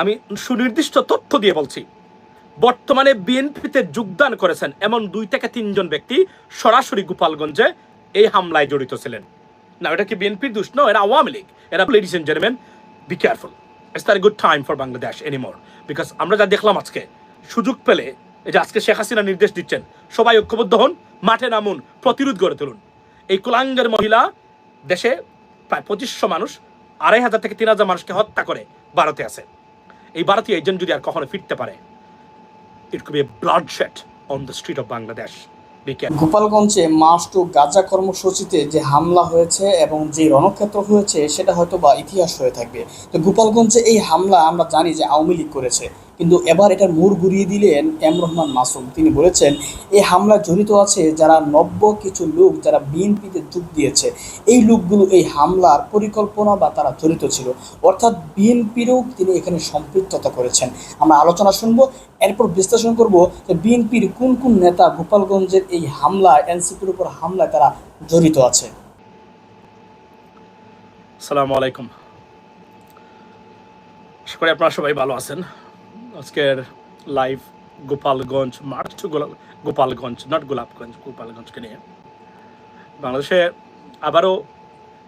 আমি সুনির্দিষ্ট তথ্য দিয়ে বলছি। বর্তমানে বিএনপিতে যোগদান করেছেন এমন দুই থেকে তিনজন ব্যক্তি সরাসরি গোপালগঞ্জে এই হামলায় জড়িত ছিলেন। না, এটা কি বিএনপির দোষ? নয় এরা আওয়ামী লীগ। এরা ladies and gentleman be careful it's তার good time for Bangladesh anymore because আমরা যা দেখলাম আজকে, সুযোগ পেলে এই যে আজকে শেখ হাসিনা নির্দেশ দিচ্ছেন, সবাই ঐক্যবদ্ধ হন, মাঠে নামুন, প্রতিরোধ গড়ে তুলুন। এই কুলাঙ্গের মহিলা দেশে প্রায় পঁচিশশো মানুষ, আড়াই হাজার থেকে তিন হাজার মানুষকে হত্যা করে ভারতে আছে। এই ভারতীয় এজেন্ট যদি আর কখনো ফিরতে পারে it could be blood shed on the street of Bangladesh গোপালগঞ্জে মাস টু গাজা কর্মসূচিতে যে হামলা হয়েছে এবং যে রণক্ষেত্র হয়েছে, সেটা হয়তো বা ইতিহাস হয়ে থাকবে। তো গোপালগঞ্জে এই হামলা আমরা জানি যে আওয়ামী লীগ করেছে। কিন্তু এবার এটার মোড় ঘুরিয়ে দিলেন এম রহমান মাসুম। তিনি বলেছেন এই হামলায় জড়িত আছে যারা নব্য কিছু লোক যারা বিএনপিতে যোগ দিয়েছে। এই লোকগুলো এই হামলার পরিকল্পনা বা তারা জড়িত ছিল। অর্থাৎ বিএনপিরও তিনি এখানে সম্পৃক্ততা করেছেন। আমরা আলোচনা শুনব, এরপর বিশ্লেষণ করব যে বিএনপির কোন কোন নেতা গোপালগঞ্জের এই হামলা এনসিপির উপর হামলায় তারা জড়িত আছে। আসসালামু আলাইকুম। আশা করি আপনারা সবাই ভালো আছেন। আজকের live Gopalganj march Gopalganj not Golapganj গোপালগঞ্জকে নিয়ে বাংলাদেশে আবারও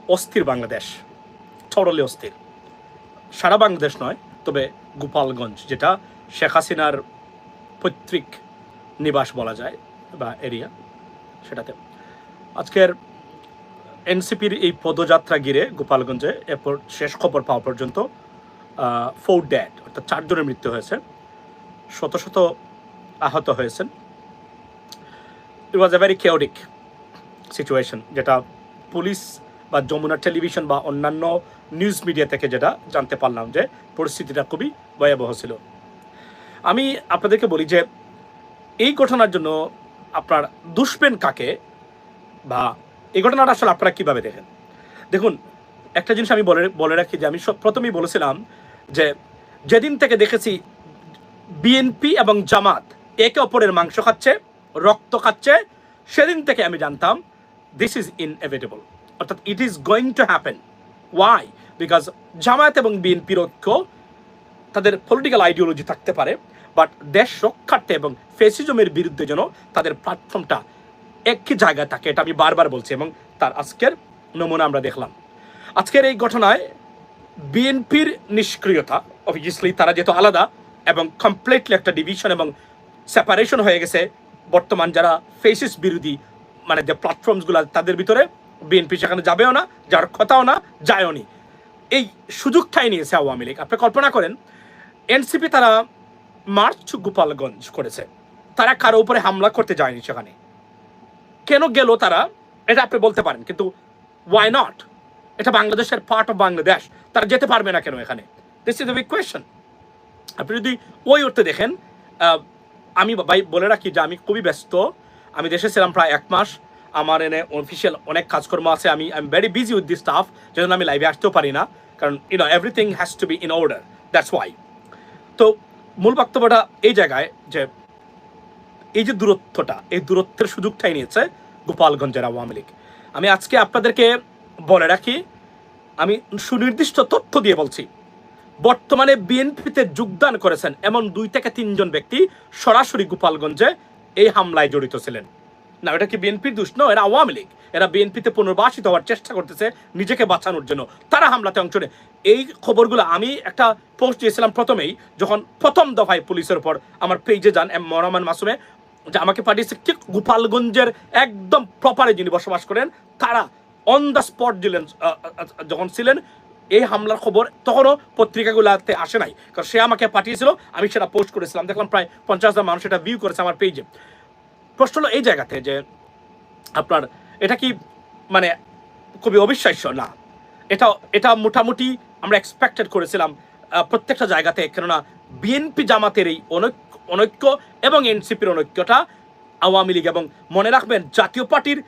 অস্থির বাংলাদেশ থরলি অস্থির সারা বাংলাদেশ নয় তবে গোপালগঞ্জ যেটা শেখ হাসিনার পৈতৃক নিবাস বলা যায় বা এরিয়া সেটাতে আজকের এনসিপির এই পদযাত্রা ঘিরে গোপালগঞ্জে এরপর শেষ খবর পাওয়া পর্যন্ত ফোর ড্যাড অর্থাৎ চারজনের মৃত্যু হয়েছে। শত শত আহত হয়েছেন। It was a very chaotic situation যেটা পুলিশ বা যমুনা টেলিভিশন বা অন্যান্য নিউজ মিডিয়া থেকে যেটা জানতে পারলাম যে পরিস্থিতিটা খুবই ভয়াবহ ছিল। আমি আপনাদেরকে বলি যে এই ঘটনার জন্য আপনার দুষ্পেন কাকে বা এই ঘটনাটা আসলে আপনারা কীভাবে দেখেন? দেখুন, একটা জিনিস আমি বলে বলে রাখি যে আমি প্রথমেই বলেছিলাম যে যেদিন থেকে দেখেছি বিএনপি এবং জামাত একে অপরের মাংস খাচ্ছে, রক্ত খাচ্ছে, সেদিন থেকে আমি জানতাম দিস ইজ ইনএভিটেবল অর্থাৎ it is going to happen why because Jamaat এবং বিএনপির ঐক্য তাদের পলিটিক্যাল আইডিওলজি থাকতে পারে বাট দেশ রক্ষার্থে এবং ফেসিজমের বিরুদ্ধে যেন তাদের প্ল্যাটফর্মটা একই জায়গায় থাকে, এটা আমি বারবার বলছি এবং তার আজকের নমুনা আমরা দেখলাম। আজকের এই ঘটনায় বিএনপির নিষ্ক্রিয়তা অবভিয়াসলি তারা যেহেতু আলাদা এবং কমপ্লিটলি একটা ডিভিশন এবং সেপারেশন হয়ে গেছে, বর্তমান যারা ফেসিস বিরোধী মানে যে প্ল্যাটফর্মসগুলো তাদের ভিতরে বিএনপি সেখানে যাবেও না, যার কথাও না, যায়ও নি। এই সুযোগটাই নিয়েছে আওয়ামী লীগ। আপনি কল্পনা করেন, এনসিপি তারা মার্চ গোপালগঞ্জ করেছে। তারা কারও উপরে হামলা করতে যায়নি সেখানে। কেন গেল তারা? এটা আপনি বলতে পারেন, কিন্তু ওয়াই নট এটা বাংলাদেশের পার্ট অফ বাংলাদেশ তারা যেতে পারবে না কেন এখানে? This is a big question আপনি যদি ওই অর্থে দেখেন আমি ভাই বলে রাখি যে আমি খুবই ব্যস্ত। আমি দেশে ছিলাম প্রায় এক মাস। আমার এনে অফিসিয়াল অনেক কাজকর্ম আছে। আমি I am very busy with this stuff যেজন্য আমি লাইভে আসতেও পারি না। কারণ you know everything has to be in order that's why তো, মূল বক্তব্যটা এই জায়গায় যে, এই যে দূরত্বটা, এই দূরত্বের সুযোগটাই নিয়েছে গোপালগঞ্জের আওয়ামী লীগ। আমি আজকে আপনাদেরকে বলে রাখি, আমি সুনির্দিষ্ট তথ্য দিয়ে বলছি। বর্তমানে বিএনপিতে যোগদান করেছেন এমন দুই থেকে তিনজন ব্যক্তি সরাসরি গোপালগঞ্জে এই হামলায় জড়িত ছিলেন। না, এটা কি বিএনপির দোষ? নয় এরা আওয়ামী লীগ। এরা বিএনপিতে পুনর্বাসিত হওয়ার চেষ্টা করতেছে নিজেকে বাঁচানোর জন্য। তারা হামলাতে অংশ নেয়। এই খবরগুলো আমি একটা পোস্ট দিয়েছিলাম প্রথমেই, যখন প্রথম দফায় পুলিশের উপর আমার পেজে যান এম মরমান মাসুমে, যে আমাকে পাঠিয়েছে, ঠিক গোপালগঞ্জের একদম প্রপারে যিনি বসবাস করেন, তারা অন দ্য স্পট দিলেন যখন ছিলেন, এই হামলার খবর তখনও পত্রিকাগুলোতে আসে নাই। কারণ সে আমাকে পাঠিয়েছিল, আমি সেটা পোস্ট করেছিলাম। দেখলাম প্রায় পঞ্চাশ হাজার মানুষ এটা ভিউ করেছে আমার পেজে প্রশ্ন হলো এই জায়গাতে যে আপনার এটা কি মানে খুবই অবিশ্বাস্য? না। এটা এটা মোটামুটি আমরা এক্সপেক্টেড করেছিলাম প্রত্যেকটা জায়গাতে। কেননা বিএনপি জামাতের এই অনৈক্য অনৈক্য এবং এনসিপির অনৈক্যটা আওয়ামী লীগ এবং মনে রাখবেন জাতীয় পার্টির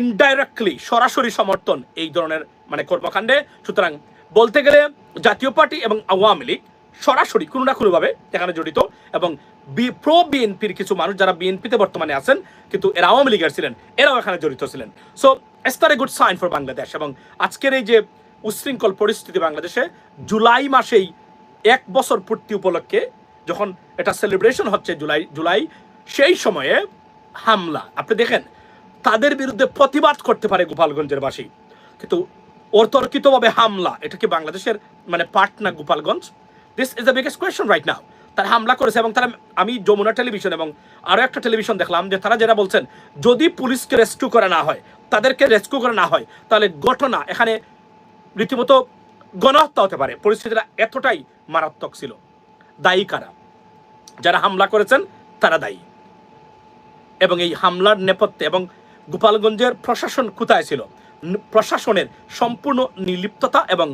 ইনডাইরেক্টলি সরাসরি সমর্থন এই ধরনের মানে কর্মকাণ্ডে। সুতরাং বলতে গেলে জাতীয় পার্টি এবং আওয়ামী লীগ সরাসরি, কোনো না কোনোভাবে এখানে জড়িত এবং বি প্রো বিএনপির কিছু মানুষ যারা বিএনপিতে বর্তমানে আছেন, কিন্তু এরা আওয়ামী লীগের ছিলেন, এরাও এখানে জড়িত ছিলেন। সো এস তার a good sign for Bangladesh এবং আজকের এই যে উশৃঙ্খল পরিস্থিতি বাংলাদেশে, জুলাই মাসেই এক বছর পূর্তি উপলক্ষে যখন এটা সেলিব্রেশন হচ্ছে জুলাই জুলাই, সেই সময়ে হামলা। আপনি দেখেন তাদের বিরুদ্ধে প্রতিবাদ করতে পারে গোপালগঞ্জের বাসী। কিন্তু অতর্কিতভাবে হামলা, এটা কি বাংলাদেশের মানে পার্ট না Gopalganj? This is the biggest question right now তারা হামলা করেছে এবং তারা, আমি যমুনা টেলিভিশন এবং আরও একটা টেলিভিশন দেখলাম যে তারা যেটা বলছেন, যদি পুলিশকে রেস্কিউ করা না হয়, তাদেরকে রেস্কিউ করা না হয়, তাহলে ঘটনা এখানে রীতিমতো গণহত্যা হতে পারে। পরিস্থিতিটা এতটাই মারাত্মক ছিল, দায়ী কারা? যারা হামলা করেছেন, তারা দায়ী। এবং এই হামলার নেপথ্যে এবং গোপালগঞ্জের প্রশাসন কোথায় ছিল? প্রশাসনের সম্পূর্ণ নির্লিপ্ততা এবং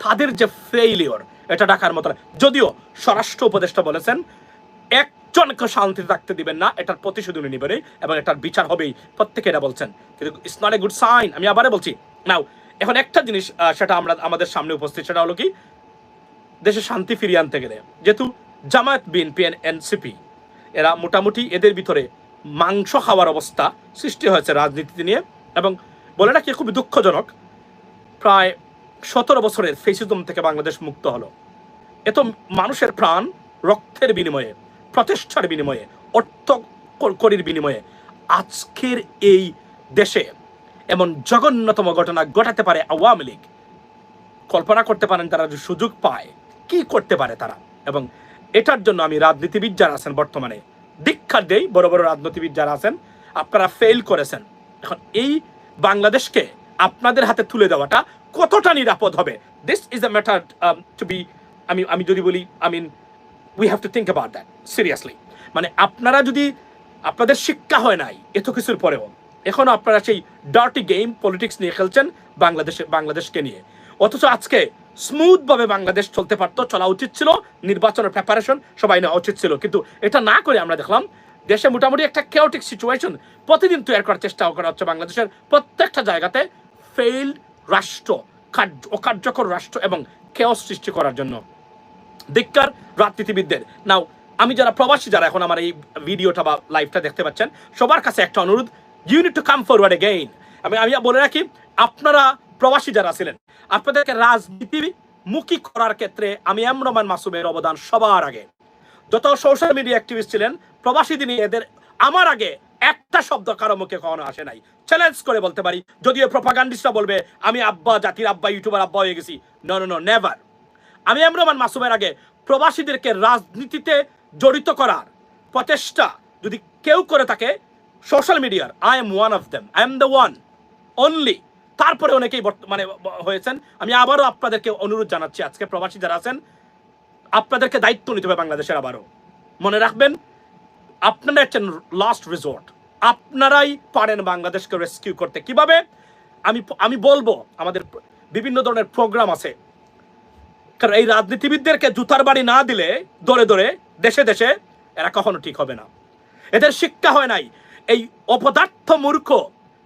তাদের যে ফেইলিওর এটা ডাকার মতো যদিও স্বরাষ্ট্র উপদেষ্টা বলেছেন, একজনকে শান্তিতে থাকতে দিবেন না, এটার প্রতিশোধ উনি নেবেন এবং এটার বিচার হবেই। প্রত্যেকে এটা বলছেন। কিন্তু it's not a good sign আমি আবারও বলছি। নাও এখন একটা জিনিস সেটা আমরা আমাদের সামনে উপস্থিত, সেটা হলো কি? দেশে শান্তি ফিরিয়ে আনতে গেলে, যেহেতু জামায়াত, বিএনপি এনসিপি এরা মোটামুটি এদের ভিতরে মাংস খাওয়ার অবস্থা সৃষ্টি হয়েছে রাজনীতি নিয়ে। এবং বলে রাখি, খুবই দুঃখজনক, প্রায় সতেরো বছরের ফেসিজম থেকে বাংলাদেশ মুক্ত হলো। এত মানুষের প্রাণ রক্তের বিনিময়ে, প্রতিষ্ঠার বিনিময়ে অর্থ কর- করির বিনিময়ে আজকের এই দেশে এমন জঘন্যতম ঘটনা ঘটাতে পারে আওয়ামী লীগ। কল্পনা করতে পারেন তারা যে সুযোগ পায়, কি করতে পারে তারা? এবং এটার জন্য আমি রাজনীতিবিদ যারা আছেন বর্তমানে দীক্ষা দেই বড় বড় রাজনীতিবিদ যারা আছেন, আপনারা ফেল করেছেন। এখন এই বাংলাদেশকে আপনাদের হাতে তুলে দেওয়াটা কতটা নিরাপদ হবে? This is a matter to be আমি আমি যদি বলি I mean we have to think about that seriously মানে আপনারা যদি, আপনাদের শিক্ষা হয় নাই, এত কিছুর পরেও, এখনও আপনারা সেই ডার্টি গেম পলিটিক্স নিয়ে খেলছেন বাংলাদেশে, বাংলাদেশকে নিয়ে। অথচ আজকে স্মুথভাবে বাংলাদেশ চলতে পারতো, চলা উচিত ছিল, নির্বাচনের প্রিপারেশন সবাই নেওয়া উচিত ছিল। কিন্তু এটা না করে আমরা দেখলাম, দেশে মোটামুটি একটা কেওটিক সিচুয়েশন প্রতিদিন তৈরি করার চেষ্টা করা হচ্ছে বাংলাদেশের প্রত্যেকটা জায়গাতে ফেইল্ড রাষ্ট্র, কার্য অকার্যকর রাষ্ট্র এবং কেওস সৃষ্টি করার জন্য। ধিক্কার রাজনীতিবিদদের। নাও আমি যারা প্রবাসী, যারা এখন আমার এই ভিডিওটা বা লাইভটা দেখতে পাচ্ছেন, সবার কাছে একটা অনুরোধ unite to come forward again আমি আমি বলে রাখি, আপনারা প্রবাসী যারা ছিলেন, আপনাদেরকে রাজনীতি মুখী করার ক্ষেত্রে আমি এম রহমান মাসুমের অবদান সবার আগে। যত সোশ্যাল মিডিয়া অ্যাক্টিভিস্ট ছিলেন, প্রবাসী দিনই এদের আমার আগে একটা শব্দ কারও মুখে কখনো আসে নাই। চ্যালেঞ্জ করে বলতে পারি, যদিও প্রপাগান্ডিস্টরা বলবে, আমি আব্বা, জাতির আব্বা ইউটিউবার আব্বা হয়ে গেছি। নো নো নেভার আমি এমরমান মাসুমের আগে প্রবাসীদেরকে রাজনীতিতে জড়িত করার প্রচেষ্টা যদি কেউ করে থাকে সোশ্যাল মিডিয়ার I am one of them I am the one only তারপরে অনেকেই মানে হয়েছেন। আমি আবারও আপনাদেরকে অনুরোধ জানাচ্ছি, আজকে প্রবাসী যারা আছেন, আপনাদেরকে দায়িত্ব নিতে হবে বাংলাদেশের আবারও। মনে রাখবেন, আপনারা হচ্ছেন লাস্ট রিসোর্ট আপনারাই পারেন বাংলাদেশকে রেস্কিউ করতে। কীভাবে? আমি আমি বলব, আমাদের বিভিন্ন ধরনের প্রোগ্রাম আছে। কারণ এই রাজনীতিবিদদেরকে জুতার বাড়ি না দিলে, দরে দরে, দেশে দেশে এরা কখনো ঠিক হবে না। এদের শিক্ষা হয় নাই। এই অপদার্থ মূর্খ,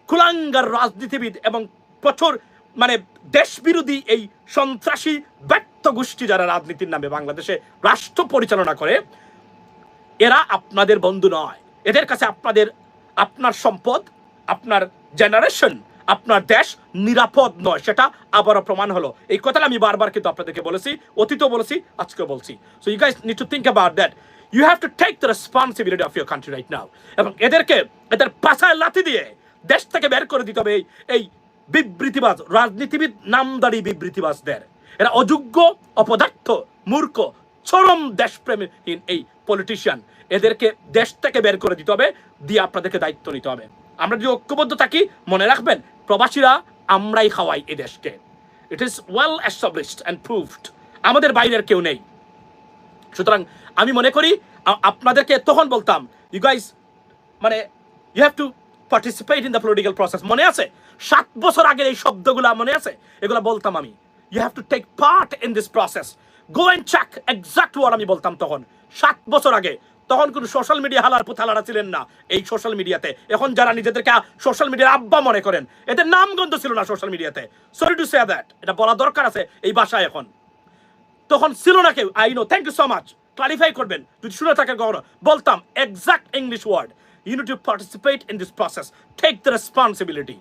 কুলাঙ্গার রাজনীতিবিদ এবং প্রচুর মানে দেশবিরোধী এই সন্ত্রাসী ব্যর্থ গোষ্ঠী যারা রাজনীতির নামে বাংলাদেশে রাষ্ট্র পরিচালনা করে, এরা আপনাদের বন্ধু নয়। এদের কাছে আপনাদের, আপনার সম্পদ, আপনার জেনারেশন আপনার দেশ নিরাপদ নয়। সেটা আবারও প্রমাণ হলো। এই কথাটা আমি বারবার কিন্তু আপনাদেরকে বলেছি, অতীতও বলেছি, আজকেও বলছি। So you guys need to think about that you have to take the responsibility of your country right now এবং এদেরকে, এদের পাশায় লাথি দিয়ে দেশ থেকে বের করে দিতে হবে এই বিবৃতিবাজ, রাজনীতিবিদ, নামদারি বিবৃতিবাজদের। এরা অযোগ্য, অপদার্থ, মূর্খ, চরম দেশপ্রেমীহীন এই পলিটিশিয়ান এদেরকে দেশ থেকে বের করে দিতে হবে, দিয়ে আপনাদেরকে দায়িত্ব নিতে হবে। আমরা যদি ঐক্যবদ্ধ থাকি, মনে রাখবেন, প্রবাসীরা আমরাই খাওয়াই এই দেশকে। It is well established and proved আমাদের বাইরের কেউ নেই। সুতরাং আমি মনে করি আপনাদেরকে তখন বলতাম ইউ গাইস মানে you have to participate in the political process মনে আছে? সাত বছর আগের এই শব্দগুলো মনে আছে? এগুলো বলতাম আমি। You have to take part in this process go and check exact word আমি বলতাম তখন। সাত বছর আগে। তখন কোনো সোশ্যাল মিডিয়া হালার পুথালারা ছিলেন না এই সোশ্যাল মিডিয়াতে এখন যারা নিজেদেরকে সোশ্যাল মিডিয়ার আব্বা মনে করেন, এদের নামগন্ধ ছিল না সোশ্যাল মিডিয়াতে সরি টু সে দ্যাট এটা বলা দরকার আছে এই ভাষায় এখন। তখন ছিল না কেউ I know thank you so much clarify করবেন, যদি শুনে থাকেন কখনো, বলতাম exact English word you need to participate in this process take the responsibility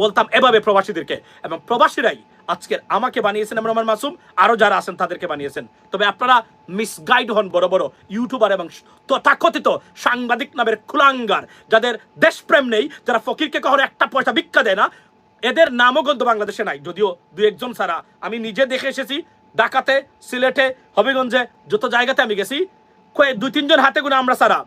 বলতাম এভাবে প্রবাসীদেরকে। এবং প্রবাসীরাই আজকের আমাকে বানিয়েছেন এবং আমার মাসুম, আরও যারা আছেন তাদেরকে বানিয়েছেন। তবে আপনারা মিসগাইড হন বড় বড় ইউটিউবার এবং তথাকথিত সাংবাদিক নামের কুলাঙ্গার যাদের দেশপ্রেম নেই, যারা ফকিরকে কখনো একটা পয়সা ভিক্ষা দেয় না, এদের নামও গন্ত বাংলাদেশে নাই। যদিও দু একজন ছাড়া। আমি নিজে দেখে এসেছি, ঢাকাতে, সিলেটে, হবিগঞ্জে, যত জায়গাতে আমি গেছি, কয়ে দুই তিনজন হাতে গুনে আমরা ছাড়া।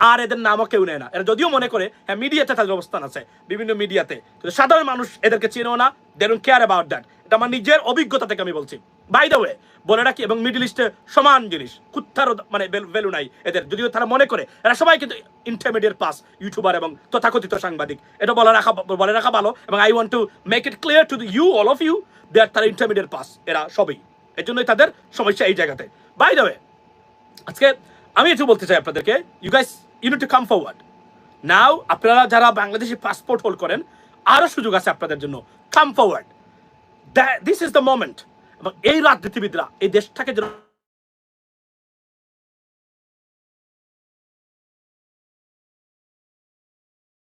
আর এদের নামও কেউ নেয় না। এরা যদিও মনে করে হ্যাঁ মিডিয়াতে তাদের অবস্থান আছে, বিভিন্ন মিডিয়াতে। কিন্তু সাধারণ মানুষ এদেরকে চেনেও না দে কেয়ার অ্যাবাউট দ্যাট এটা আমার নিজের অভিজ্ঞতা থেকে আমি বলছি। বাই দ্য ওয়ে বলে রাখি, এবং মিডিল ইস্টে সমান জিনিস, কুত্তারও মানে ভ্যালু নাই এদের। যদিও তারা মনে করে, এরা সবাই কিন্তু ইন্টারমিডিয়েট পাস ইউটিউবার এবং তথাকথিত সাংবাদিক। এটা বলে রাখা বলে রাখা ভালো, এবং I want to make it clear to you all of you they are তারা ইন্টারমিডিয়েট পাস এরা সবই। এর জন্যই তাদের সমস্যা এই জায়গাতে। বাই দ্য ওয়ে আজকে আমি একটু বলতে চাই আপনাদেরকে you guys you to come forward now আপনারা যারা বাংলাদেশি পাসপোর্ট হোল্ড করেন আরও সুযোগ আছে আপনাদের জন্য। Come forward this is the moment এবং এই রাজনীতিবিদরা, এই দেশটাকে যেন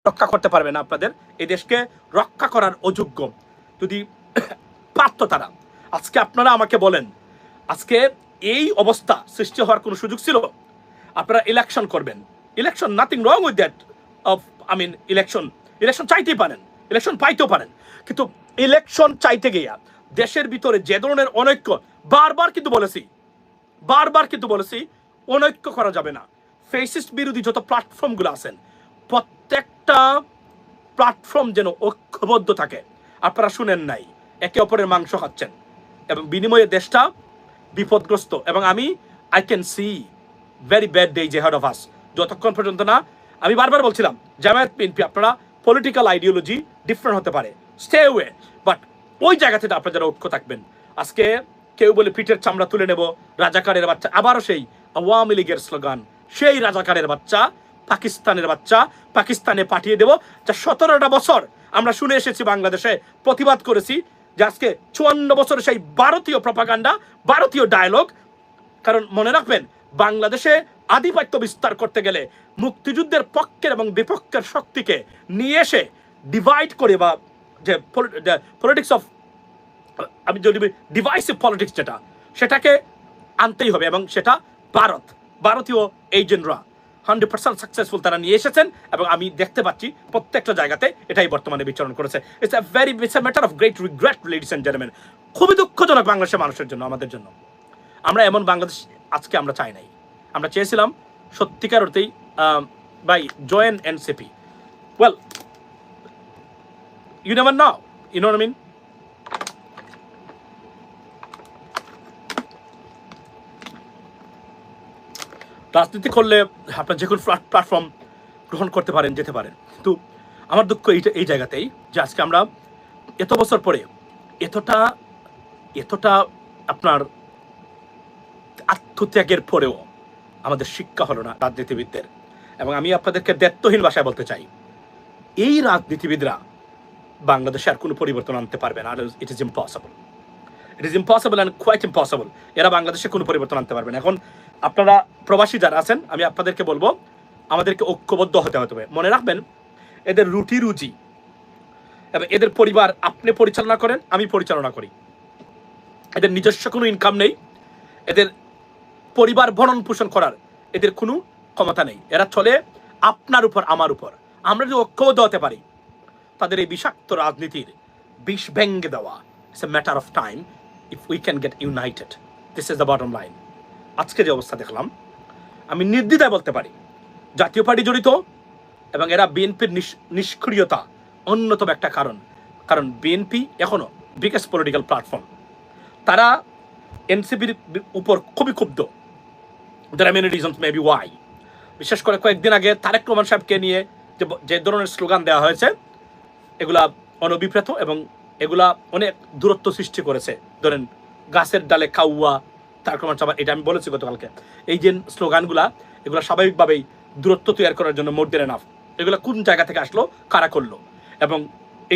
রক্ষা করতে পারবে না আপনাদের, এই দেশকে রক্ষা করার অযোগ্য। যদি পারত তারা। আজকে আপনারা আমাকে বলেন, আজকে এই অবস্থা সৃষ্টি হওয়ার কোনো সুযোগ ছিল? আপনারা ইলেকশন করবেন। Election nothing wrong with that of I mean election election চাইতেই পারেন ইলেকশন পাইতেও পারেন। কিন্তু ইলেকশন চাইতে গিয়া দেশের ভিতরে যে ধরনের অনৈক্য, বারবার কিন্তু বলেছি, বারবার কিন্তু বলেছি, অনৈক্য করা যাবে না। ফেসিস্ট বিরোধী যত প্ল্যাটফর্মগুলো আছেন, প্রত্যেকটা প্ল্যাটফর্ম যেন ঐক্যবদ্ধ থাকে। আপনারা শুনেন নাই, একে অপরের মাংস খাচ্ছেন। এবং বিনিময়ে দেশটা বিপদগ্রস্ত। এবং আমি I can see very bad day যে হেড অফ আস যতক্ষণ পর্যন্ত না, আমি বারবার বলছিলাম, জামায়াত, বিএনপি, আপনারা পলিটিক্যাল আইডিওলজি ডিফারেন্ট হতে পারে। স্টে ওয়ে বাট ওই জায়গা থেকে আপনারা যারা ঐক্য থাকবেন, আজকে কেউ বলে পিঠের চামড়া তুলে নেব, রাজাকারের বাচ্চা, আবারও সেই আওয়ামী লীগের স্লোগান, সেই রাজাকারের বাচ্চা, পাকিস্তানের বাচ্চা, পাকিস্তানে পাঠিয়ে দেব, যা সতেরোটা বছর আমরা শুনে এসেছি বাংলাদেশে, প্রতিবাদ করেছি, যে আজকে চুয়ান্ন বছর সেই ভারতীয় প্রপাগান্ডা ভারতীয় ডায়লগ কারণ মনে রাখবেন, বাংলাদেশে আধিপত্য বিস্তার করতে গেলে মুক্তিযুদ্ধের পক্ষের এবং বিপক্ষের শক্তিকে নিয়ে এসে ডিভাইড করে বা যে পলিটিক্স অফ আমি যদি ডিভাইসিভ পলিটিক্স যেটা, সেটাকে আনতেই হবে এবং সেটা ভারত, ভারতীয় এজেন্টরা হান্ড্রেড পার্সেন্ট সাকসেসফুল তারা নিয়ে এসেছেন এবং আমি দেখতে পাচ্ছি প্রত্যেকটা জায়গাতে এটাই বর্তমানে বিচরণ করেছে। It's a very it's a matter of great regret ladies and gentleman খুবই দুঃখজনক বাংলাদেশের মানুষের জন্য, আমাদের জন্য। আমরা এমন বাংলাদেশ আজকে আমরা চাই নাই। আমরা চেয়েছিলাম সত্যিকার অর্থেই by join NCP well you never know you know mean রাজনীতি করলে আপনার যে কোনো প্ল্যাটফর্ম গ্রহণ করতে পারেন, যেতে পারেন। কিন্তু আমার দুঃখ এইটা, এই জায়গাতেই যে আজকে আমরা এত বছর পরে এতটা এতটা আপনার আত্মত্যাগের পরেও আমাদের শিক্ষা হলো না রাজনীতিবিদদের। এবং আমি আপনাদেরকে দায়িত্বহীন ভাষায় বলতে চাই, এই রাজনীতিবিদরা বাংলাদেশে আর কোনো পরিবর্তন আনতে পারবে না। It is impossible it is impossible and quite impossible এরা বাংলাদেশে কোনো পরিবর্তন আনতে পারবে না। এখন আপনারা প্রবাসী যারা আছেন, আমি আপনাদেরকে বলব, আমাদেরকে ঐক্যবদ্ধ হতে হবে। মনে রাখবেন, এদের রুটি রুজি। এবং এদের পরিবার আপনি পরিচালনা করেন, আমি পরিচালনা করি। এদের নিজস্ব কোনো ইনকাম নেই। এদের পরিবার ভরণ পোষণ করার। এদের কোনো ক্ষমতা নেই। এরা চলে আপনার উপর, আমার উপর। আমরা যদি ঐক্যবদ্ধ হতে পারি, তাদের এই বিষাক্ত রাজনীতির বিষ ভেঙ্গে দেওয়া it's a matter of time if we can get united this is the bottom line আজকে যে অবস্থা দেখলাম, আমি নির্দ্বিধায় বলতে পারি, জাতীয় পার্টি জড়িত এবং এরা বিএনপির নিষ্ক্রিয়তা অন্যতম একটা কারণ। কারণ বিএনপি এখনও বিগেস্ট পলিটিক্যাল প্ল্যাটফর্ম তারা এনসিপির উপর খুবই ক্ষুব্ধ। There many reasons may be why বিশেষ করে কয়েকদিন আগে তারেক রহমান সাহেবকে নিয়ে যে যে ধরনের স্লোগান দেওয়া হয়েছে, এগুলা অনবিপ্রেত এবং এগুলা অনেক দূরত্ব সৃষ্টি করেছে। ধরেন, গাছের ডালে কাউয়া, তারেক রহমান সাহেব, এটা আমি বলেছি গতকালকে। এই যে স্লোগানগুলা, এগুলো স্বাভাবিকভাবেই দূরত্ব তৈরি করার জন্য মোট দেন এনাফ এগুলো কোন জায়গা থেকে আসলো, কারা করল? এবং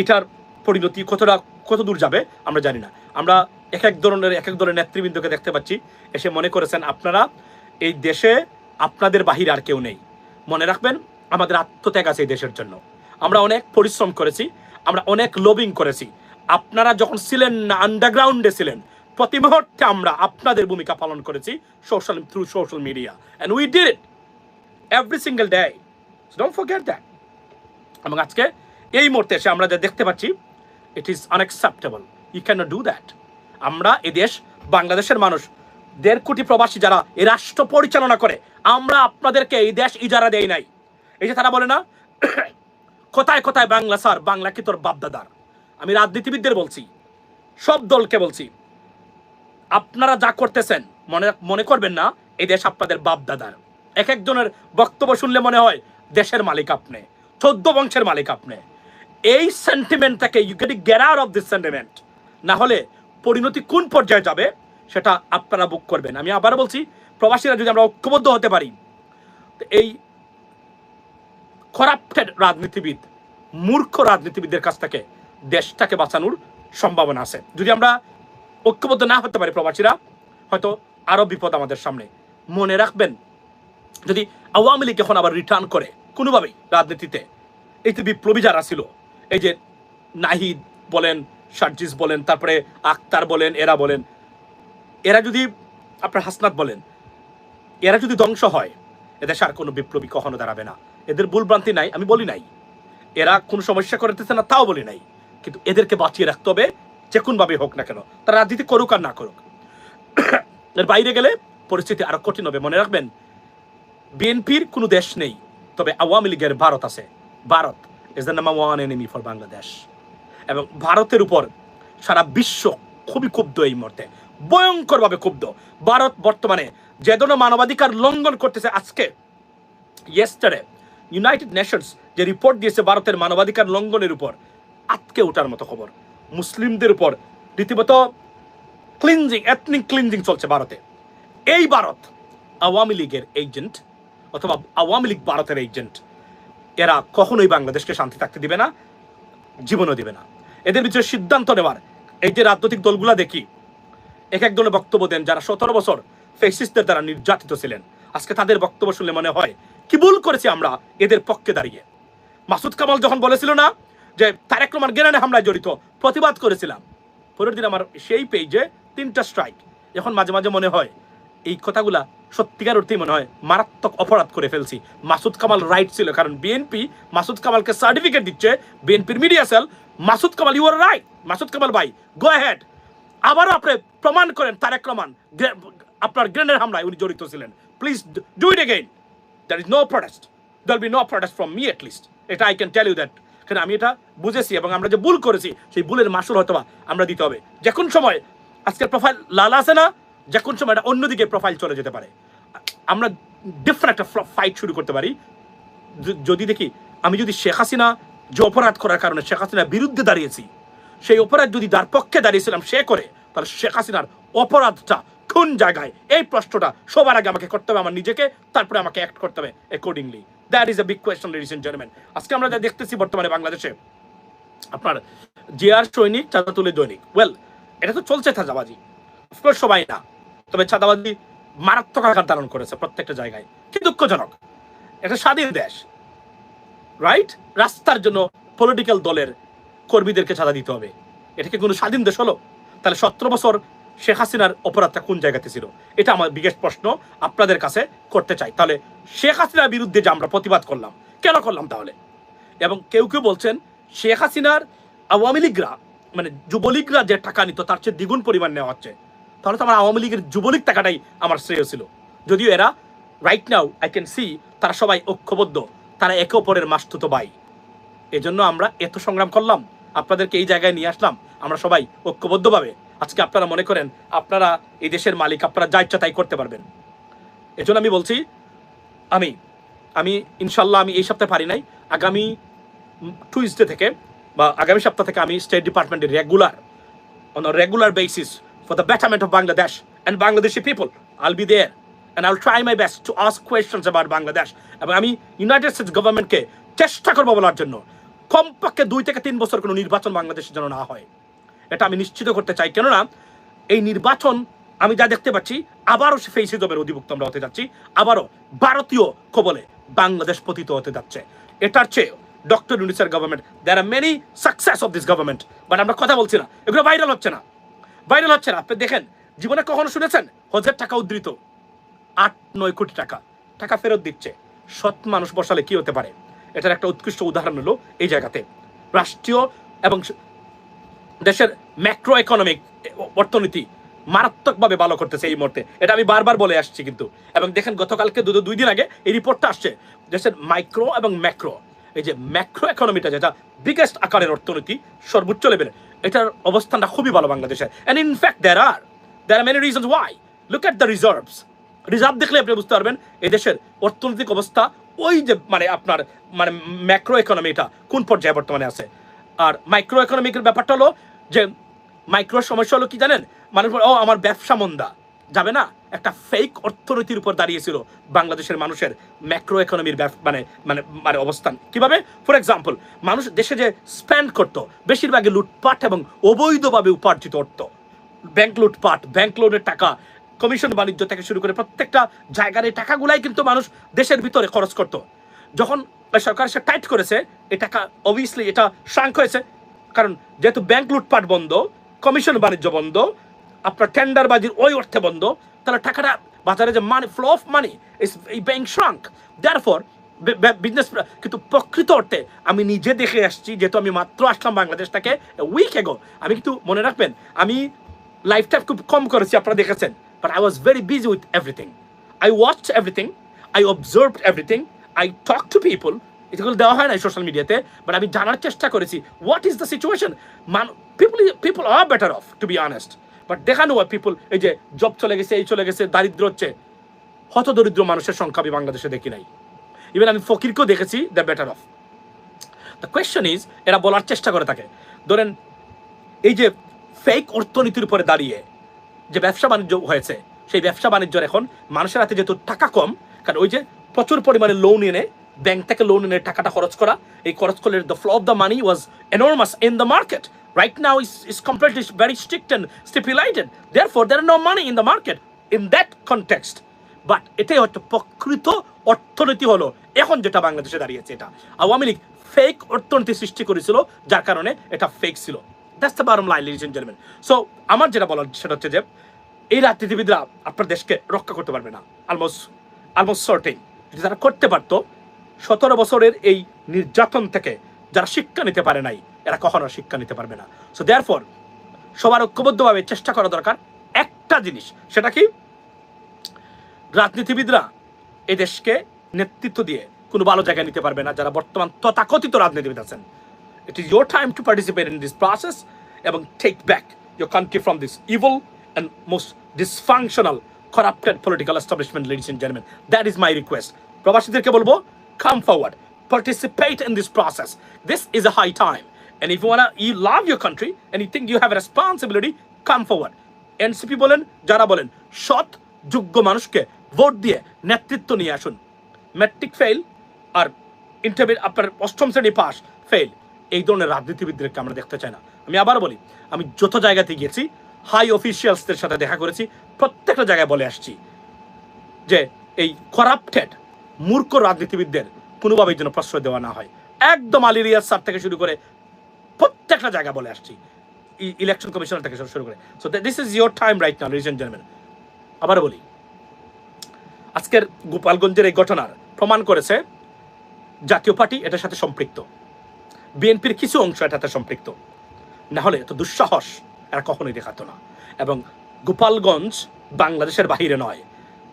এটার পরিণতি কতটা, কত দূর যাবে, আমরা জানি না। আমরা এক এক ধরনের এক এক ধরনের নেতৃবৃন্দকে দেখতে পাচ্ছি। এসে মনে করেছেন আপনারা এই দেশে আপনাদের বাহির আর কেউ নেই। মনে রাখবেন, আমাদের আত্মত্যাগ আছে এই দেশের জন্য। আমরা অনেক পরিশ্রম করেছি, আমরা অনেক লবিং করেছি। আপনারা যখন ছিলেন না আন্ডারগ্রাউন্ডে ছিলেন, প্রতি মুহূর্তে আমরা আপনাদের ভূমিকা পালন করেছি social through social media and we did it every single day don't forget that এবং আজকে এই মুহূর্তে এসে আমরা যা দেখতে পাচ্ছি it is unacceptable you can do that আমরা এ দেশ বাংলাদেশের মানুষ দেড় কোটি প্রবাসী যারা এই রাষ্ট্র পরিচালনা করে, আমরা আপনাদেরকে এই দেশ ইজারা দেই নাই। এই যে তারা বলে না, কোথায় কোথায় বাংলা স্যার, বাংলা কি তোর বাপদাদার? আমি রাজনীতিবিদদের বলছি, সব দলকে বলছি, আপনারা যা করতেছেন, মনে মনে করবেন না, এই দেশ আপনাদের বাপদাদার। এক একজনের বক্তব্য শুনলে মনে হয়, দেশের মালিক আপনি, চোদ্দ বংশের মালিক আপনি। এই সেন্টিমেন্টটাকে you get out of this sentiment না হলে পরিণতি কোন পর্যায়ে যাবে? সেটা আপনারা বুক করবেন। আমি আবার বলছি, প্রবাসীরা যদি আমরা ঐক্যবদ্ধ হতে পারি এই করাপ্টেড রাজনীতিবিদ, মূর্খ রাজনীতিবিদদের কাছ থেকে দেশটাকে বাঁচানোর সম্ভাবনা আছে। যদি আমরা ঐক্যবদ্ধ না হতে পারি প্রবাসীরা, হয়তো আরও বিপদ আমাদের সামনে। মনে রাখবেন, যদি আওয়ামী লীগ এখন আবার রিটার্ন করে, কোনোভাবেই রাজনীতিতে, এই যে বিপ্লবী যারা ছিল, এই যে নাহিদ বলেন, সার্জিস বলেন, তারপরে আক্তার বলেন, এরা বলেন এরা যদি, আপনার হাসনাত বলেন, এরা যদি ধ্বংস হয়, এদেশে আর কোনো বিপ্লবী কখনো দাঁড়াবে না। এদের ভুলভ্রান্তি নাই, আমি বলি নাই। এরা কোনো সমস্যা করতেছে না, তাও বলি নাই। কিন্তু এদেরকে বাঁচিয়ে রাখতে হবে, যে কোনভাবে হোক না কেন। তারা রাজনীতি করুক আর না করুক। এর বাইরে গেলে পরিস্থিতি আরও কঠিন হবে। মনে রাখবেন, বিএনপির কোনো দেশ নেই, তবে আওয়ামী লীগের ভারত আছে। Bharat is the number one enemy for Bangladesh এবং ভারতের উপর সারা বিশ্ব খুবই ক্ষুব্ধ এই মুহূর্তে। ভয়ঙ্করভাবে ক্ষুব্ধ। ভারত বর্তমানে যে ধরনের মানবাধিকার লঙ্ঘন করতেছে আজকে ইয়েস্টারে ইউনাইটেড নেশনস যে রিপোর্ট দিয়েছে ভারতের মানবাধিকার লঙ্ঘনের উপর, আটকে ওঠার মতো খবর। মুসলিমদের উপর রীতিমতো ক্লিনজিং এথনিক ক্লিনজিং চলছে ভারতে। এই ভারত আওয়ামী লীগের এজেন্ট অথবা আওয়ামী লীগ ভারতের এজেন্ট এরা কখনোই বাংলাদেশকে শান্তি থাকতে দিবে না, জীবনও দিবে না। এদের ভিতরে সিদ্ধান্ত নেওয়ার এই যে রাজনৈতিক দলগুলা দেখি এক এক দলে বক্তব্য দেন যারা সতেরো বছর ফেসিস্টদের দ্বারা নির্যাতিত ছিলেন। আজকে তাদের বক্তব্য শুনলে মনে হয়, কি ভুল করেছি আমরা এদের পক্ষে দাঁড়িয়ে? মাসুদ কামাল যখন বলেছিল না যে তারেক রহমান গেরানে হামলায় জড়িত, প্রতিবাদ করেছিলাম। পরের দিন আমার সেই পেজে তিনটা স্ট্রাইক এখন মাঝে মাঝে মনে হয়, এই কথাগুলা সত্যিকার অর্থেই মনে হয় মারাত্মক অপরাধ করে ফেলছি। মাসুদ কামাল রাইট ছিল, কারণ বিএনপি মাসুদ কামালকে সার্টিফিকেট দিচ্ছে বিএনপির media cell Masud Kamal you are right Masud Kamal, ভাই গো হ্যাড আবারও আপনি প্রমাণ করেন, তারেক রহমান আপনার গ্রেনের হামলায় উনি জড়িত ছিলেন। Please do it again there is no protest there be no protest from me at least এটা I can tell you that কারণ আমি এটা বুঝেছি এবং আমরা যে ভুল করেছি, সেই ভুলের মাসুল হয়তো আমরা দিতে হবে। যে কোন সময় আজকের প্রোফাইল লাল আছে না, যে কোন সময় এটা অন্যদিকে প্রোফাইল চলে যেতে পারে। আমরা ডিফারেন্ট একটা ফাইট শুরু করতে পারি। যদি দেখি, আমি যদি শেখ হাসিনা যে অপরাধ করার কারণে শেখ হাসিনার বিরুদ্ধে দাঁড়িয়েছি সেই অপরাধ যদি তার পক্ষে দাঁড়িয়েছিলাম সে করে, তাহলে শেখ হাসিনার অপরাধটা কোন জায়গায়? এই প্রশ্নটা সবার আগে আমাকে করতে হবে, আমার নিজেকে, তারপরে আমাকে অ্যাক্ট করতে হবে accordingly that is a big question ladies and gentleman আজকে আমরা যা দেখতেছি বর্তমানে বাংলাদেশে, আপনার জিয়ার সৈনিক চাঁদা তুলে দৈনিক। ওয়েল এটা তো চলছে চাঁদাবাজি। অফকোর্স সবাই না। তবে চাঁদাবাজি মারাত্মক আকার ধারণ করেছে প্রত্যেকটা জায়গায়। কি দুঃখজনক? এটা স্বাধীন দেশ রাইট রাস্তার জন্য পলিটিক্যাল দলের কর্মীদেরকে চাঁদা দিতে হবে। এটা কি কোনো স্বাধীন দেশ হলো? তাহলে সতেরো বছর শেখ হাসিনার অপরাধটা কোন জায়গাতে ছিল? এটা আমার বিশেষ প্রশ্ন, আপনাদের কাছে করতে চাই। তাহলে শেখ হাসিনার বিরুদ্ধে যে আমরা প্রতিবাদ করলাম, কেন করলাম তাহলে? এবং কেউ কেউ বলছেন, শেখ হাসিনার আওয়ামী লীগরা মানে যুবলীগরা যে টাকা নিত, তার চেয়ে দ্বিগুণ পরিমাণ নেওয়া হচ্ছে। তাহলে তো আমার আওয়ামী লীগের যুবলীগ টাকাটাই আমার শ্রেয় ছিল। যদিও এরা right now I can see তারা সবাই ঐক্যবদ্ধ, তারা একে অপরের মাস্তুত ভাই। এজন্য আমরা এত সংগ্রাম করলাম। আপনাদেরকে এই জায়গায় নিয়ে আসলাম আমরা সবাই ঐক্যবদ্ধভাবে আজকে আপনারা মনে করেন, আপনারা এই দেশের মালিক, আপনারা যা ইচ্ছা তাই করতে পারবেন এজন্য আমি বলছি, আমি আমি ইনশাল্লাহ আমি এই সপ্তাহে পারি নাই আগামী টুইসডে থেকে বা আগামী সপ্তাহ থেকে আমি স্টেট ডিপার্টমেন্টের regular on a regular basis for the betterment of Bangladesh and Bangladeshi people. I'll be there and I'll try my best to ask questions about Bangladesh. এবং আমি ইউনাইটেড স্টেটস গভর্নমেন্টকে চেষ্টা করব বলার জন্য কমপক্ষে দুই থেকে তিন বছর কোনো নির্বাচন বাংলাদেশের জন্য না হয়। এটা আমি নিশ্চিত করতে চাই। কেননা, এই নির্বাচন আমি যা দেখতে পাচ্ছি, আবারও ফেসিজমের অধিভুক্ত আমরা হতে যাচ্ছি, আবারও ভারতীয় কবলে বাংলাদেশ পতিত হতে যাচ্ছে। এটার চেয়ে ডক্টর ইউনিসের government there are many success of this government but আমরা কথা বলছি না। এগুলো ভাইরাল হচ্ছে না। ভাইরাল হচ্ছে না। আপনি দেখেন, জীবনে কখনো শুনেছেন, হজের টাকা উদ্ধৃত। আট, নয় কোটি টাকা। টাকা ফেরত দিচ্ছে। সৎ মানুষ বসালে কি হতে পারে? এটার একটা উৎকৃষ্ট উদাহরণ হলো এই জায়গাতে। রাষ্ট্রীয় এবং দেশের ম্যাক্রো ইকোনমিক অর্থনীতি মারাত্মকভাবে ভালো করতেছে এই মুহূর্তে। এটা আমি বারবার বলে আসছি কিন্তু। এবং দেখেন, গতকালকে দু দুই দিন আগে এই রিপোর্টটা আসছে। দেশের মাইক্রো এবং ম্যাক্রো এই যে ম্যাক্রো ইকোনমিটা যেটা বিগেস্ট আকারের অর্থনীতি, সর্বোচ্চ লেভেলে এটার অবস্থানটা খুবই ভালো বাংলাদেশে। And in fact there are there are many reasons why look at the reserves reserve দেখলে আপনি বুঝতে পারবেন এদেশের অর্থনৈতিক অবস্থা ওই যে মানে আপনার মানে ম্যাক্রো ইকোনমিটা কোন পর্যায়ে বর্তমানে আছে? আর মাইক্রো ইকোনমিকের ব্যাপারটা হলো যে মাইক্রো সমস্যা হলো কি জানেন? মানুষ ও, আমার ব্যবসা মন্দা। যাবে না। একটা ফেক অর্থনীতির উপর দাঁড়িয়েছিল বাংলাদেশের মানুষের ম্যাক্রো ইকোনমির মানে মানে মানে অবস্থান। কীভাবে? ফর এক্সাম্পল মানুষ দেশে যে স্প্যান্ড করতো, বেশিরভাগই লুটপাট এবং অবৈধভাবে উপার্জিত অর্থ। ব্যাংক লুটপাট ব্যাংক লোনের টাকা কমিশন বাণিজ্য থেকে শুরু করে প্রত্যেকটা জায়গার এই টাকাগুলাই কিন্তু মানুষ দেশের ভিতরে খরচ করত। যখন সরকার সে টাইট করেছে, এই টাকা অবভিয়াসলি এটা শ্রাঙ্ক হয়েছে। কারণ যেহেতু ব্যাংক লুটপাট বন্ধ, কমিশন বাণিজ্য বন্ধ, আপনার টেন্ডারবাজির ওই অর্থে বন্ধ, তাহলে টাকাটা বাজারে যে মানি ফ্লো অফ মানি ইস এই bank shrank there for business কিন্তু প্রকৃত অর্থে আমি নিজে দেখে আসছি, যেহেতু আমি মাত্র আসলাম বাংলাদেশ থেকে উইক এগো আমি কিন্তু মনে রাখবেন, আমি লাইফটা খুব কম করেছি, আপনারা দেখেছেন। But I was very busy with everything I watch everything I observe everything I talk to people এগুলো দেওয়া হয় না সোশ্যাল মিডিয়াতে বাট আমি জানার চেষ্টা করেছি what is the situation man people people are better off to be honest but দেখানো হয় পিপল এই যে জব চলে গেছে, এই চলে গেছে, দারিদ্র হচ্ছে, হত দরিদ্র মানুষের সংখ্যা আমি বাংলাদেশে দেখি নাই। ইভেন আমি ফকিরকেও দেখেছি the better of the question is এরা বলার চেষ্টা করে থাকে। ধরেন, এই যে ফেক অর্থনীতির উপরে দাঁড়িয়ে যে ব্যবসা বাণিজ্য হয়েছে, সেই ব্যবসা বাণিজ্যের এখন মানুষের হাতে যেহেতু টাকা কম, কারণ ওই যে প্রচুর পরিমাণে লোন এনে ব্যাংক থেকে লোন এনে টাকাটা খরচ করা, এই খরচ করলে the flow of the money was enormous in the market right now is is completely very strict and stipulated therefore there no money in the market in that context but এটাই হচ্ছে প্রকৃত অর্থনীতি হলো। এখন যেটা বাংলাদেশে দাঁড়িয়েছে এটা। আওয়ামী লীগ ফেক অর্থনীতি সৃষ্টি করেছিল, যার কারণে এটা ফেক ছিল। That's the bottom line ladies gentleman so আমার যেটা বলার সেটা হচ্ছে যে, এই রাজনীতিবিদরা আপনার দেশকে রক্ষা করতে পারবে না। অলমোস্ট অলমোস্ট সর্টিং যদি তারা করতে পারতো, সতেরো বছরের এই নির্যাতন থেকে যারা শিক্ষা নিতে পারে নাই, এরা কখনো শিক্ষা নিতে পারবে না। সো দেয়ার ফর সবার ঐক্যবদ্ধভাবে চেষ্টা করা দরকার। একটা জিনিস, সেটা কি? রাজনীতিবিদরা এই দেশকে নেতৃত্ব দিয়ে কোনো ভালো জায়গায় নিতে পারবে না, যারা বর্তমান তথাকথিত রাজনীতিবিদ আছেন। It is your time to participate in this process এবং take back your country from this evil and most dysfunctional corrupted political establishment ladies and gentleman that is my request প্রবাসীদেরকে বলব come forward participate in this process. This is a high time. And if you wanna, you love your country and you think you have a responsibility, come forward. NCP বলেন যারা বলেন সৎ যোগ্য মানুষকে vote দিয়ে নেতৃত্ব নিয়ে আসুন ম্যাট্রিক ফেল আর ইন্টারমিডিয়েট আপনার অষ্টম শ্রেণি পাস ফেল এই ধরনের রাজনীতিবিদদেরকে আমরা দেখতে চাই না। আমি আবার বলি, আমি যত জায়গাতে গিয়েছি হাই অফিসিয়ালসদের সাথে দেখা করেছি, প্রত্যেকটা জায়গায় বলে আসছি যে এই করাপ্টেড মূর্খ রাজনীতিবিদদের কোনোভাবেই যেন প্রশ্রয় দেওয়া না হয়। একদম আলী রিয়াজ স্যার থেকে শুরু করে প্রত্যেকটা জায়গা বলে আসছি ইলেকশন কমিশনার থেকে শুরু করে। So this is your time right now reason gentleman আবার বলি, আজকের গোপালগঞ্জের এই ঘটনার প্রমাণ করেছে জাতীয় পার্টি এটার সাথে সম্পৃক্ত। বিএনপির কিছু অংশ এটাতে সম্পৃক্ত। না হলে এত দুঃসাহস এরা কখনোই দেখাতো না। এবং গোপালগঞ্জ বাংলাদেশের বাহিরে নয়।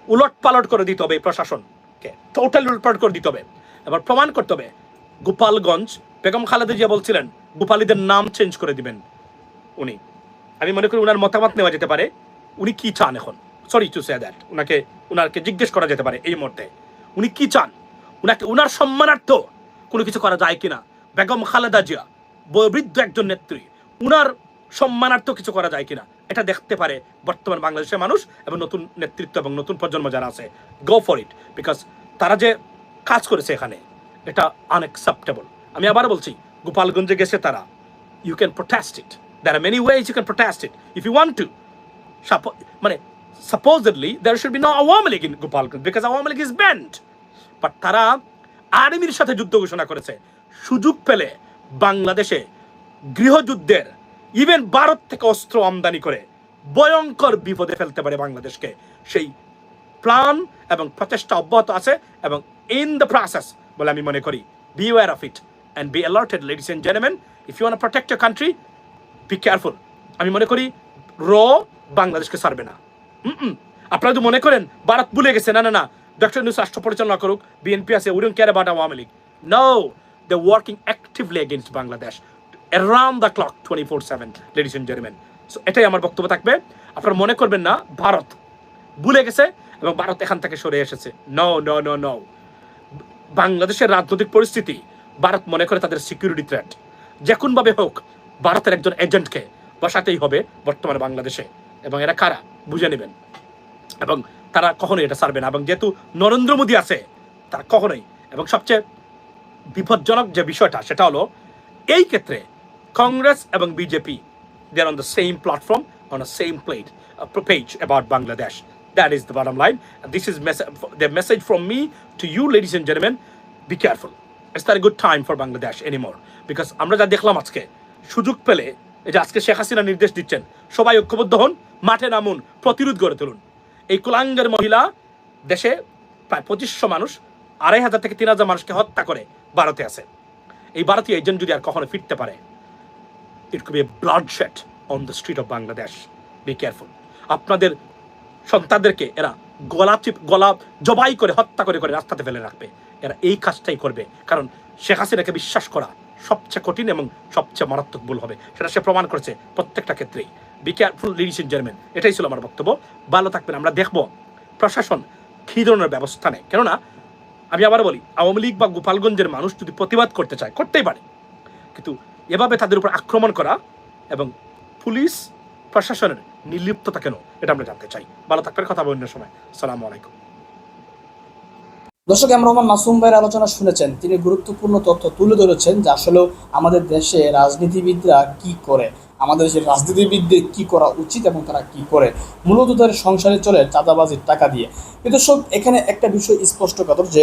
উলট পালট করে দিতে হবে প্রশাসনকে টোটাল উলটপালট করে দিতে হবে। এবার প্রমাণ করতে হবে। গোপালগঞ্জ বেগম খালেদা জিয়া বলছিলেন, গোপালীদের নাম চেঞ্জ করে দিবেন উনি। আমি মনে করি ওনার মতামত নেওয়া যেতে পারে। উনি কি চান এখন? সরি টু সে দ্যাট ওনাকে ওনাকে জিজ্ঞেস করা যেতে পারে এই মুহূর্তে। উনি কি চান? উনাকে, উনার সম্মানার্থ কোনো কিছু করা যায় কিনা? বেগম খালেদা জিয়া ব- বৃদ্ধ একজন নেত্রী, উনার সম্মানার্থ কিছু করা যায় কিনা, এটা দেখতে পারে বর্তমান বাংলাদেশের মানুষ এবং নতুন নেতৃত্ব এবং নতুন প্রজন্ম যারা আছে। গো ফর ইট বিকজ তারা যে কাজ করেছে এখানে, এটা আনএক্সেপ্টেবল আমি আবার বলছি, গোপালগঞ্জে গেছে তারা। You can protest it there are many ways you can protest it if you want to মানে supposedly there should be no Awami League in Gopalganj because Awami League is banned but তারা আর্মির সাথে যুদ্ধ ঘোষণা করেছে। সুযোগ পেলে বাংলাদেশে গৃহযুদ্ধের ইভেন ভারত থেকে অস্ত্র আমদানি করে ভয়ঙ্কর বিপদে ফেলতে পারে বাংলাদেশকে। সেই প্ল্যান এবং প্রচেষ্টা অব্যাহত আছে এবং ইন দ্য প্রসেস বলে আমি মনে করি। Beware of it and be alerted ladies and gentleman if you want protect your country be careful আমি মনে করি র বাংলাদেশকে ছাড়বে না। আপনারা যদি মনে করেন, ভারত ভুলে গেছে, না না না ডক্টর নিউজ রাষ্ট্র পরিচালনা করুক বিএনপি আছে we don't care about Awami League no working actively against Bangladesh around the clock twenty four seven ladies and gentleman so এটাই আমার বক্তব্য থাকবে। আপনারা মনে করবেন না, ভারত ভুলে গেছে এবং ভারত এখান থেকে সরে এসেছে। নো নো নো নো বাংলাদেশের রাজনৈতিক পরিস্থিতি, ভারত মনে করে তাদের সিকিউরিটি থ্রেট যে কোনভাবে হোক, ভারতের একজন এজেন্টকে বসাতেই হবে বর্তমানে বাংলাদেশে। এবং এরা কারা, বুঝে নেবেন। এবং তারা কখনোই এটা ছাড়বে না। এবং যেহেতু নরেন্দ্র মোদী আছে, তারা কখনোই। এবং সবচেয়ে বিপজ্জনক যে বিষয়টা, সেটা হলো এই ক্ষেত্রে কংগ্রেস এবং BJP they are on the same platform on the same plate page about Bangladesh that is the bottom line this is the message from me to you ladies and gentleman be careful it's তার good time for Bangladesh anymore because আমরা যা দেখলাম আজকে, সুযোগ পেলে এই যে আজকে শেখ হাসিনা নির্দেশ দিচ্ছেন, সবাই ঐক্যবদ্ধ হন, মাঠে নামুন, প্রতিরোধ গড়ে তুলুন। এই কুলাঙ্গের মহিলা দেশে প্রায় পঁচিশশো মানুষ, আড়াই হাজার থেকে তিন হাজার মানুষকে হত্যা করে। ভারতে আছে। এই ভারতীয় এজেন্ট যদি আর কখনো ফিরতে পারে it could be a on the street of Bangladesh be careful আপনাদের সন্তানদেরকে এরা গলা চিপ, গলা জবাই করে, হত্যা করে করে রাস্তাতে ফেলে রাখবে। এরা এই কাজটাই করবে। কারণ শেখ হাসিনাকে বিশ্বাস করা সবচেয়ে কঠিন এবং সবচেয়ে মারাত্মক ভুল হবে। সেটা সে প্রমাণ করেছে প্রত্যেকটা ক্ষেত্রেই। Be careful ladies in gentleman এটাই ছিল আমার বক্তব্য। ভালো থাকবেন। আমরা দেখব প্রশাসন কী ধরনের ব্যবস্থা নেয়। কেননা আমি আবার বলি, আওয়ামী লীগ বা গোপালগঞ্জের মানুষ যদি প্রতিবাদ করতে চায়, করতেই পারে। কিন্তু এভাবে তাদের উপর আক্রমণ করা এবং পুলিশ প্রশাসনের নির্লিপ্ততা কেন, এটা আমরা জানতে চাই। ভালো থাকবেন, কথা বলুন অন্য সময়। সালামু আলাইকুম। দর্শক, এম রহমান মাসুম ভাইয়ের আলোচনা শুনেছেন। তিনি গুরুত্বপূর্ণ তথ্য তুলে ধরেছেন যে আসলে আমাদের দেশে রাজনীতিবিদরা কি করে। আমাদের দেশের রাজনীতিবিদদের কি করা উচিত এবং তারা কি করে? মূলত তাদের সংসারে চলে চাঁদাবাজির টাকা দিয়ে। কিন্তু সব এখানে একটা বিষয় স্পষ্ট যে,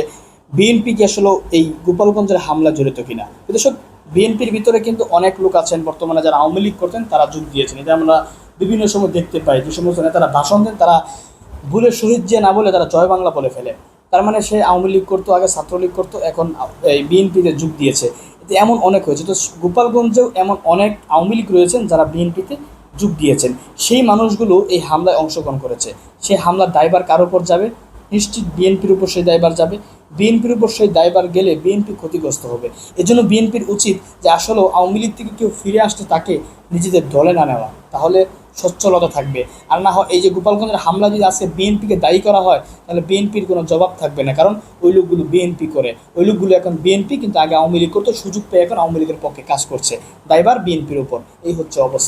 বিএনপি কি আসলে এই গোপালগঞ্জের হামলা জড়িত কিনা? কিন্তু সব বিএনপির ভিতরে কিন্তু অনেক লোক আছেন, বর্তমানে যারা আওয়ামী লীগ করতেন, তারা যোগ দিয়েছেন। এটা আমরা বিভিন্ন সময় দেখতে পাই। যে সমস্ত নেতারা ভাষণ দেন, তারা ভুলে শহীদ যে না বলে তারা জয় বাংলা বলে ফেলে। তার মানে সে আওয়ামী লীগ করতো, আগে ছাত্রলীগ করতো, এখন এই বিএনপিতে যোগ দিয়েছে। এমন অনেক হয়েছে। তো গোপালগঞ্জেও এমন অনেক আওয়ামী লীগ রয়েছেন যারা বিএনপিতে যোগ দিয়েছেন। সেই মানুষগুলো এই হামলায় অংশগ্রহণ করেছে। সেই হামলার দায়বার কার উপর যাবে? নিশ্চিত বিএনপির উপর সেই দায়বার যাবে। বিএনপির উপর সেই দায়বার গেলে বিএনপি ক্ষতিগ্রস্ত হবে। এজন্য বিএনপির উচিত যে আসলে আওয়ামী লীগ থেকে কেউ ফিরে আসতে তাকে নিজেদের দলে না নেওয়া। তাহলে সচ্ছলতা থাকবে। আর না হয় এই যে গোপালগঞ্জের হামলা যদি আসে বিএনপিকে দায়ী করা হয়, তাহলে বিএনপির কোনো জবাব থাকবে না। কারণ ওই লোকগুলো বিএনপি করে। ওই লোকগুলো এখন বিএনপি, কিন্তু আগে আওয়ামী লীগ করতো, সুযোগ পেয়ে এখন আওয়ামী লীগের পক্ষে কাজ করছে। দায়বার বিএনপির উপর। এই হচ্ছে অবস্থা।